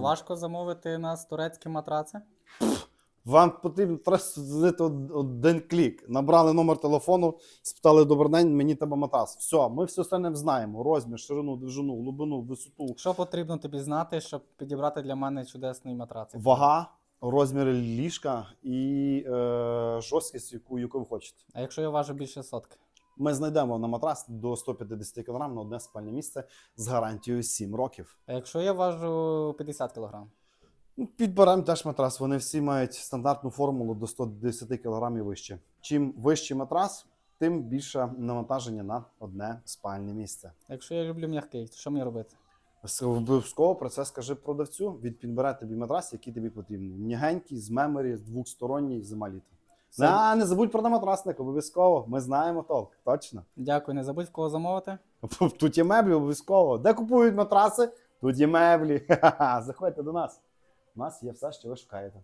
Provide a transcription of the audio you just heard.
Важко замовити нас турецькі матраци. Вам потрібно треба зробити один клік. Набрали номер телефону, спитали добрий день, мені треба матрас. Все, ми все остальне знаємо: розмір, ширину, довжину, глибину, висоту, Що потрібно тобі знати, щоб підібрати для мене чудесний матрац? вага, розміри ліжка і е, жорсткість, яку, яку ви хочете. А якщо я важу більше сотки? Ми знайдемо на матрас до 150 кг на одне спальне місце з гарантією 7 років. А якщо я важу 50 кг? Підберемо теж матрас. Вони всі мають стандартну формулу до 110 кг і вище. Чим вищий матрас, тим більше навантаження на одне спальне місце. Якщо я люблю м'який, то що мені робити? Обов'язково про це скажи продавцю. Він підбере тобі матрас, який тобі потрібний. М'ягенький, з меморі, з двохсторонній, зима літо. Все. А, не забудь про матрасник, обов'язково. Ми знаємо толк, точно. Дякую, не забудь в кого замовити. Тут є меблі, обов'язково. Де купують матраси? Тут є меблі. Заходьте до нас. У нас є все, що ви шукаєте.